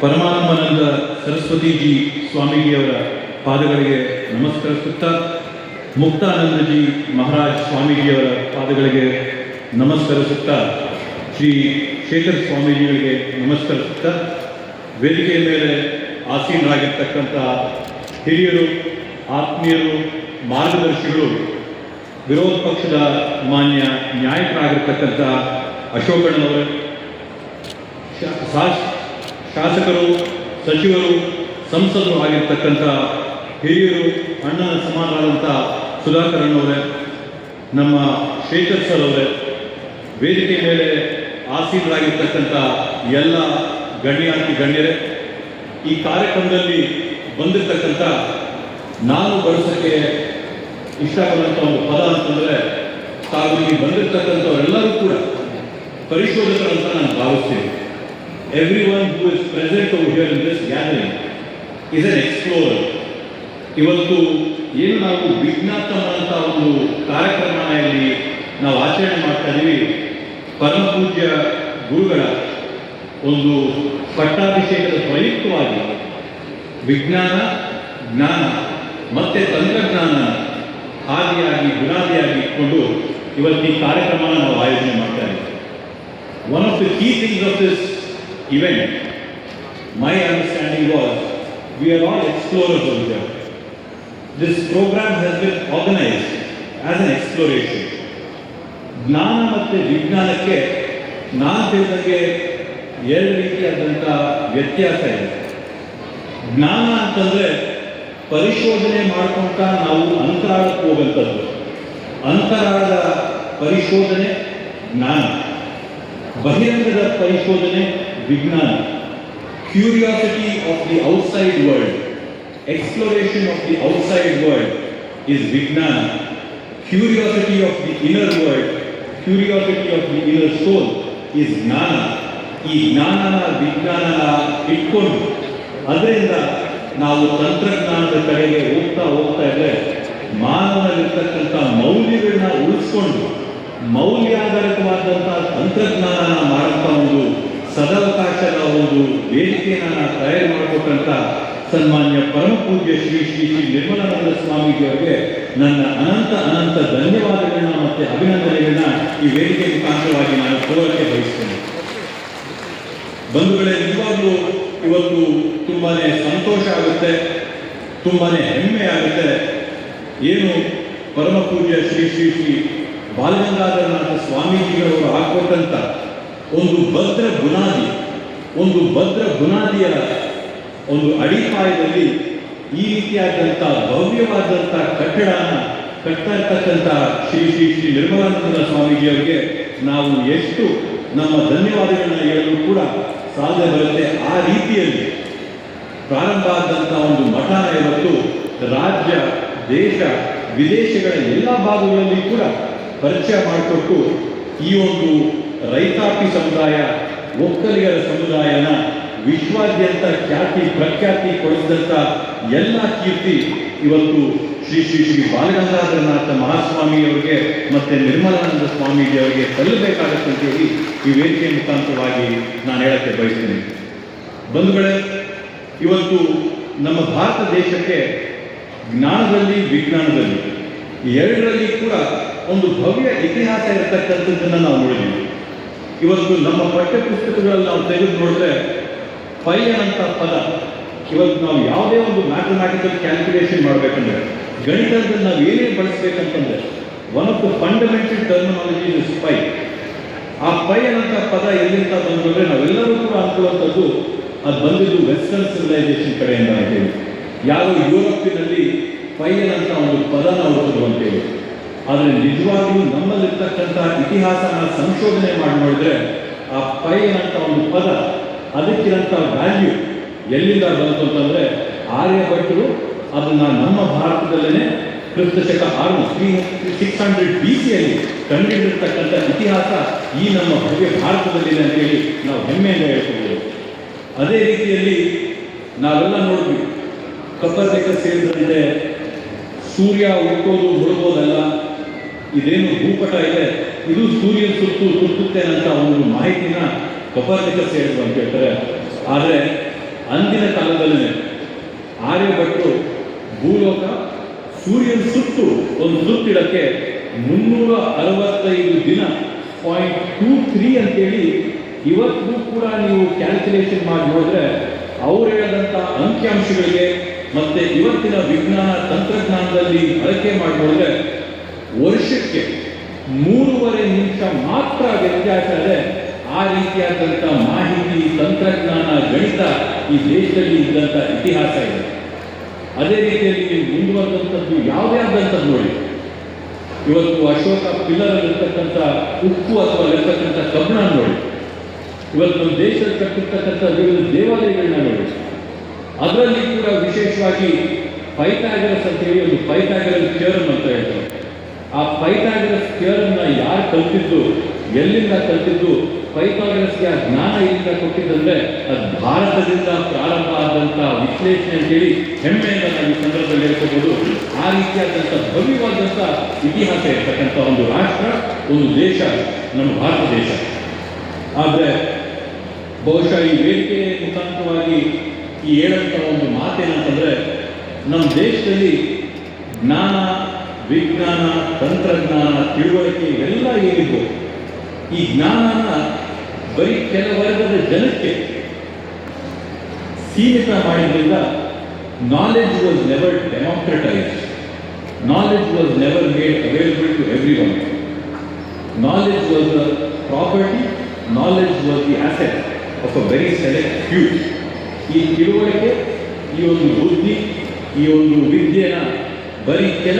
ಪರಮಾತ್ಮನಂದ ಸರಸ್ವತಿಜಿ ಸ್ವಾಮೀಜಿಯವರ ಪಾದಗಳಿಗೆ ನಮಸ್ಕರಿಸುತ್ತಾ ಮುಕ್ತಾನಂದಜಿ ಮಹಾರಾಜ್ ಸ್ವಾಮೀಜಿಯವರ ಪಾದಗಳಿಗೆ ನಮಸ್ಕರಿಸುತ್ತಾ ಶ್ರೀ ಶೇಖರ್ ಸ್ವಾಮೀಜಿಗಳಿಗೆ ನಮಸ್ಕರಿಸುತ್ತಾ ವೇದಿಕೆಯ ಮೇಲೆ ಆಸೀನರಾಗಿರ್ತಕ್ಕಂಥ ಹಿರಿಯರು, ಆತ್ಮೀಯರು, ಮಾರ್ಗದರ್ಶಿಗಳು, ವಿರೋಧ ಪಕ್ಷದ ಮಾನ್ಯ ನ್ಯಾಯಕರಾಗಿರ್ತಕ್ಕಂಥ ಅಶೋಕಣ್ಣನವರು ಸಾಕ್ಷಿ ಶಾಸಕರು, ಸಚಿವರು, ಸಂಸದರು ಆಗಿರ್ತಕ್ಕಂಥ ಹಿರಿಯರು, ಅಣ್ಣನ ಸಮಾನರಾದಂಥ ಸುಧಾಕರ್ ಅಣ್ಣವರೇ, ನಮ್ಮ ಶೇಖರ್ ಸರ್ ಅವರೇ, ವೇದಿಕೆ ಮೇಲೆ ಆಸೀನರಾಗಿರ್ತಕ್ಕಂಥ ಎಲ್ಲ ಗಣ್ಯಾತಿ ಗಣ್ಯರೇ, ಈ ಕಾರ್ಯಕ್ರಮದಲ್ಲಿ ಬಂದಿರತಕ್ಕಂಥ ನಾನು ಬಳಸೋಕ್ಕೆ ಇಷ್ಟಪಡುವಂಥ ಒಂದು ಪದ ಅಂತಂದರೆ, ತಾವು ಇಲ್ಲಿ ಬಂದಿರತಕ್ಕಂಥವರೆಲ್ಲರೂ ಕೂಡ ಪರಿಶೋಧಕರಂತ ನಾನು ಭಾವಿಸ್ತೀನಿ. One who is present over here in this gathering is an explorer ಇವತ್ತು ಏನು ನಾವು ವಿಜ್ಞಾತಮ ಅಂತ ಒಂದು ಕಾರ್ಯಕ್ರಮ ಇಲ್ಲಿ ನಾವು ಆಚರಣೆ ಮಾಡ್ತಾ ಇದ್ದೀವಿ ಪರಮ ಪೂಜ್ಯ ಗುರುಗಳ ಒಂದು ಪಟ್ಟಾಭಿಷೇಕದ ಪ್ರಯುಕ್ತವಾಗಿ ವಿಜ್ಞಾನ, ಜ್ಞಾನ ಮತ್ತೆ ತಂತ್ರಜ್ಞಾನ ಹಾದಿಯಾಗಿ ಬುನಾದಿಯಾಗಿ ಇಟ್ಕೊಂಡು ಇವತ್ತು ಈ ಕಾರ್ಯಕ್ರಮನ ನಾವು ಆಯೋಜನೆ ಮಾಡ್ತಾ ಇದ್ದೀವಿ one of the key things of this event, my understanding was, we are all explorers over here. This program has been organized as an exploration. ಜ್ಞಾನ ಮತ್ತು ವಿಜ್ಞಾನಕ್ಕೆ ನಾನು ತಿಳಿದಂಗೆ ಎರಡು ರೀತಿಯಾದಂಥ ವ್ಯತ್ಯಾಸ ಇದೆ ಜ್ಞಾನ ಅಂತಂದರೆ ಪರಿಶೋಧನೆ ಮಾಡ್ಕೊಂತ ನಾವು ಅಂತರಾಳಕ್ಕೆ ಹೋಗುವಂಥದ್ದು ಅಂತರಾಳದ ಪರಿಶೋಧನೆ ಜ್ಞಾನ ಬಹಿರಂಗದ ಪರಿಶೋಧನೆ ವಿಜ್ಞಾನ curiosity of the outside world exploration of the outside world is ವಿಜ್ಞಾನ curiosity of the inner world curiosity of the inner soul is ಜ್ಞಾನ ಈ ಜ್ಞಾನನ ವಿಜ್ಞಾನನ ಇಟ್ಕೊಂಡು ಅದರಿಂದ ನಾವು ತಂತ್ರಜ್ಞಾನದ ಕಡೆಗೆ ಹೋಗ್ತಾ ಹೋಗ್ತಾ ಇದ್ರೆ ಮಾನವನಲ್ಲಿರ್ತಕ್ಕಂಥ ಮೌಲ್ಯಗಳನ್ನ ಉಳಿಸ್ಕೊಂಡು ಮೌಲ್ಯಾಧಾರಿತವಾದಂತಹ ತಂತ್ರಜ್ಞಾನ ಮಾಡುತ್ತಾ ಒಂದು ಸದಾವಕಾಶದ ಒಂದು ವೇದಿಕೆಯನ್ನು ತಯಾರು ಮಾಡಿಕೊಟ್ಟಂತ ಸನ್ಮಾನ್ಯ ಪರಮ ಪೂಜ್ಯ ಶ್ರೀ ಶ್ರೀ ಶ್ರೀ ನಿರ್ಮಲಾನಂದ ಸ್ವಾಮೀಜಿ ಅವರಿಗೆ ನನ್ನ ಅನಂತ ಅನಂತ ಧನ್ಯವಾದಗಳನ್ನ ಮತ್ತೆ ಅಭಿನಂದನೆಗಳನ್ನ ಈ ವೇದಿಕೆ ಮುಖಾಂತರವಾಗಿ ನಾನು ಕೋರಕ್ಕೆ ಬಯಸ್ತೇನೆ. ಬಂಧುಗಳೇ, ನಿಜವಾಗ್ಲೂ ಇವತ್ತು ತುಂಬಾನೇ ಸಂತೋಷ ಆಗುತ್ತೆ, ತುಂಬಾನೇ ಹೆಮ್ಮೆ ಆಗುತ್ತೆ. ಏನು ಪರಮ ಪೂಜ್ಯ ಶ್ರೀ ಶ್ರೀ ಶ್ರೀ ಬಾಲಗಂಗಾಧರನಾಥ ಸ್ವಾಮೀಜಿಗಳವರು ಹಾಕೊಟ್ಟಂತ ಒಂದು ಭದ್ರ ಬುನಾದಿ, ಒಂದು ಭದ್ರ ಬುನಾದಿಯ ಒಂದು ಅಡಿಪಾಯದಲ್ಲಿ ಈ ರೀತಿಯಾದಂಥ ಭವ್ಯವಾದಂಥ ಕಟ್ಟಡನ ಕಟ್ತಾ ಇರ್ತಕ್ಕಂಥ ಶ್ರೀ ಶ್ರೀ ಶ್ರೀ ನಿರ್ಮಲಾನಂದ ಸ್ವಾಮೀಜಿಯವರಿಗೆ ನಾವು ಎಷ್ಟು ನಮ್ಮ ಧನ್ಯವಾದಗಳನ್ನು ಹೇಳಲು ಕೂಡ ಸಾಧ್ಯ ಬರುತ್ತೆ. ಆ ರೀತಿಯಲ್ಲಿ ಪ್ರಾರಂಭ ಆದಂಥ ಒಂದು ಮಠ ಇವತ್ತು ರಾಜ್ಯ, ದೇಶ, ವಿದೇಶಗಳ ಎಲ್ಲ ಭಾಗಗಳಲ್ಲಿ ಕೂಡ ಪರಿಚಯ ಮಾಡಿಕೊಟ್ಟು ಈ ಒಂದು ರೈತಾಪಿ ಸಮುದಾಯ, ಒಕ್ಕಲಿಗರ ಸಮುದಾಯನ ವಿಶ್ವಾದ್ಯಂತ ಖ್ಯಾತಿ, ಪ್ರಖ್ಯಾತಿ ಕೊಡಿಸಿದಂಥ ಎಲ್ಲ ಕೀರ್ತಿ ಇವತ್ತು ಶ್ರೀ ಶ್ರೀ ಶ್ರೀ ಬಾಲಗಂಗಾಧರನಾಥ ಮಹಾಸ್ವಾಮಿಯವರಿಗೆ ಮತ್ತೆ ನಿರ್ಮಲಾನಂದ ಸ್ವಾಮೀಜಿಯವರಿಗೆ ಸಲ್ಲಬೇಕಾಗತ್ತೆ ಅಂತೇಳಿ ಈ ವೇದಿಕೆ ಮುಖಾಂತರವಾಗಿ ನಾನು ಹೇಳಕ್ಕೆ ಬಯಸ್ತೇನೆ. ಬಂಧುಗಳೇ, ಇವತ್ತು ನಮ್ಮ ಭಾರತ ದೇಶಕ್ಕೆ ಜ್ಞಾನದಲ್ಲಿ, ವಿಜ್ಞಾನದಲ್ಲಿ ಎರಡರಲ್ಲಿ ಕೂಡ ಒಂದು ಭವ್ಯ ಇತಿಹಾಸ ಇರತಕ್ಕಂಥದ್ದನ್ನು ನಾವು ನೋಡಿದ್ದೀವಿ. ಇವತ್ತು ನಮ್ಮ ಪಠ್ಯ ಪುಸ್ತಕಗಳಲ್ಲಿ ನಾವು ತೆಗೆದು ನೋಡಿದ್ರೆ ಪೈಯನ್ ಅಂತ ಪದ, ಇವತ್ತು ನಾವು ಯಾವುದೇ ಒಂದು ಮ್ಯಾಥಮ್ಯಾಟಿಕಲ್ ಕ್ಯಾಲ್ಕುಲೇಷನ್ ಮಾಡಬೇಕಂದ್ರೆ ಗಣಿತದಲ್ಲಿ ನಾವು ಏನೇ ಬಳಸ್ಬೇಕಂತಂದ್ರೆ one of the fundamental terminology is pi ಆ ಪೈ ಅನ್ನಂಥ ಪದ ಎಲ್ಲಿಂದ ಬಂದ್ರೆ ನಾವೆಲ್ಲರೂ ಕೂಡ ಅನ್ಕೊಳ್ಳುವಂಥದ್ದು ಅದು ಬಂದಿದ್ದು ವೆಸ್ಟರ್ನ್ ಸಿವಿಲೈಸೇಷನ್ ಕಡೆಯಿಂದ ಅಂತೇಳಿ ಯಾರು ಯುರೋಪಿನಲ್ಲಿ ಪೈ ಅನ್ನಂಥ ಒಂದು ಪದನ ನಾವು ಅಂತೇಳಿ ಆದರೆ ನಿಜವಾಗಿಯೂ ನಮ್ಮಲ್ಲಿರ್ತಕ್ಕಂಥ ಇತಿಹಾಸನ ಸಂಶೋಧನೆ ಮಾಡಿ ನೋಡಿದ್ರೆ ಆ ಪೈ ಅಂತ ಒಂದು ಪದ ಅದಕ್ಕಿರಂಥ ವ್ಯಾಲ್ಯೂ ಎಲ್ಲಿಂದ ಬಂತು ಅಂತಂದ್ರೆ ಆರ್ಯಭಟ್ಟರು ಅದನ್ನ ನಮ್ಮ ಭಾರತದಲ್ಲೇ ಕ್ರಿಸ್ತಶಕ ಆರು, ತ್ರೀ ಸಿಕ್ಸ್ ಹಂಡ್ರೆಡ್ ಬಿ ಸಿಯಲ್ಲಿ ಕಂಡುಹಿಡಿದಿರ್ತಕ್ಕಂಥ ಇತಿಹಾಸ ಈ ನಮ್ಮ ಭವ್ಯ ಭಾರತದಲ್ಲಿದೆ ಅಂತೇಳಿ ನಾವು ಹೆಮ್ಮೆಯಿಂದ ಹೇಳ್ಕೊಳ್ಬೋದು ಅದೇ ರೀತಿಯಲ್ಲಿ ನಾವೆಲ್ಲ ನೋಡಿದ್ವಿ ಕಪ್ಪರ್ದೇಕ ಸೇರಿದಂತೆ ಸೂರ್ಯ ಹುಟ್ಟೋದು ಮುಳುಗೋದಲ್ಲ ಇದೇನು ಭೂಪಟ ಇದೆ? ಇದು ಸೂರ್ಯನ ಸುತ್ತು ಸುತ್ತುತ್ತೆ ಅಂತ ಒಂದು ಮಾಹಿತಿನ ಕಪಾರ್ನಿಕಸ್ ಸೇರಿದ್ರು ಅಂತ ಹೇಳ್ತಾರೆ. ಆದರೆ ಅಂದಿನ ಕಾಲದಲ್ಲಿ ಆರ್ಯಭಟ್ಟು ಭೂಲೋಕ ಸೂರ್ಯನ ಸುತ್ತು ಒಂದು ಸುತ್ತಿಡಕ್ಕೆ ಮುನ್ನೂರ ಅರವತ್ತೈದು ದಿನ ಪಾಯಿಂಟ್ ಟೂ ತ್ರೀ ಅಂತೇಳಿ ಇವತ್ತಿಗೂ ಕೂಡ ನೀವು ಕ್ಯಾಲ್ಕುಲೇಷನ್ ಮಾಡಿ ನೋಡಿದ್ರೆ ಅವ್ರು ಹೇಳಿದಂಥ ಅಂಕಿಅಂಶಗಳಿಗೆ ಮತ್ತೆ ಇವತ್ತಿನ ವಿಜ್ಞಾನ ತಂತ್ರಜ್ಞಾನದಲ್ಲಿ ಬಳಕೆ ಮಾಡಿ ವರ್ಷಕ್ಕೆ ಮೂರುವರೆ ನಿಮಿಷ ಮಾತ್ರ ವ್ಯತ್ಯಾಸ ಇದೆ. ಆ ರೀತಿಯಾದಂಥ ಮಾಹಿತಿ, ತಂತ್ರಜ್ಞಾನ, ಗಣಿತ ಈ ದೇಶದಲ್ಲಿ ಇದ್ದಂಥ ಇತಿಹಾಸ ಇದೆ. ಅದೇ ರೀತಿಯಲ್ಲಿ ಮುಂದುವರೆದಂಥದ್ದು ಆದಂಥದ್ದು ನೋಡಿ. ಇವತ್ತು ಅಶೋಕ ಪಿಲ್ಲರ್ ಇರ್ತಕ್ಕಂಥ ಉಪ್ಪು ಅಥವಾ ಇರ್ತಕ್ಕಂಥ ಕಬ್ಬಣ ನೋಡಿ. ಇವತ್ತು ನಮ್ಮ ದೇಶದಲ್ಲಿ ಕಟ್ಟಿರ್ತಕ್ಕಂಥ ವಿವಿಧ ದೇವಾಲಯಗಳನ್ನ ನೋಡಿ. ಅದರಲ್ಲಿ ಕೂಡ ವಿಶೇಷವಾಗಿ ಪೈತಾಗರ ಅಂತ ಒಂದು ಪೈತಾಗರ ಚೇರ್ ಅಂತ ಹೇಳ್ತಾರೆ. ಆ ಪೈಥಾಗರಸ್ ಥಿಯರಮ್ನ ಯಾರು ಕಲ್ತಿದ್ದು, ಎಲ್ಲಿಂದ ಕಲ್ತಿದ್ದು ಪೈಥಾಗರಸ್ಗೆ ಆ ಜ್ಞಾನ ಎಲ್ಲಿಂದ ಕೊಟ್ಟಿದ್ದಂದ್ರೆ ಅದು ಭಾರತದಿಂದ ಪ್ರಾರಂಭ ಆದಂಥ ವಿಶ್ಲೇಷಣೆ ಅಂತೇಳಿ ಹೆಮ್ಮೆಯಿಂದ ನಾವು ಈ ಸಂದರ್ಭದಲ್ಲಿ ಹೇಳ್ಕೋಬಹುದು ಆ ರೀತಿಯಾದಂಥ ಭವ್ಯವಾದಂಥ ಇತಿಹಾಸ ಇರ್ತಕ್ಕಂಥ ಒಂದು ರಾಷ್ಟ್ರ, ಒಂದು ದೇಶ, ನಮ್ಮ ಭಾರತ ದೇಶ. ಆದರೆ ಬಹುಶಃ ಈ ವೇದಿಕೆ ಮುಖಾಂತರವಾಗಿ ಈ ಹೇಳಂತ ಒಂದು ಮಾತೇನಂತಂದರೆ, ನಮ್ಮ ದೇಶದಲ್ಲಿ ಜ್ಞಾನ ವಿಜ್ಞಾನ ತಂತ್ರಜ್ಞಾನ ತಿಳುವಳಿಕೆ ಇವೆಲ್ಲ ಏನಿದ್ವು ಈ ಜ್ಞಾನನ ಬರೀ ಕೆಲ ವರ್ಗದ ಜನಕ್ಕೆ ಸೀಮಿತ ಮಾಡಿದ್ರಿಂದ knowledge was never democratise knowledge was never made available to everyone knowledge was the property knowledge was the asset of a very select few ಈ ತಿಳುವಳಿಕೆ ಈ ಒಂದು ಬುದ್ಧಿ ಈ ಒಂದು ವಿದ್ಯೆನ ಬರೀ ಕೆಲ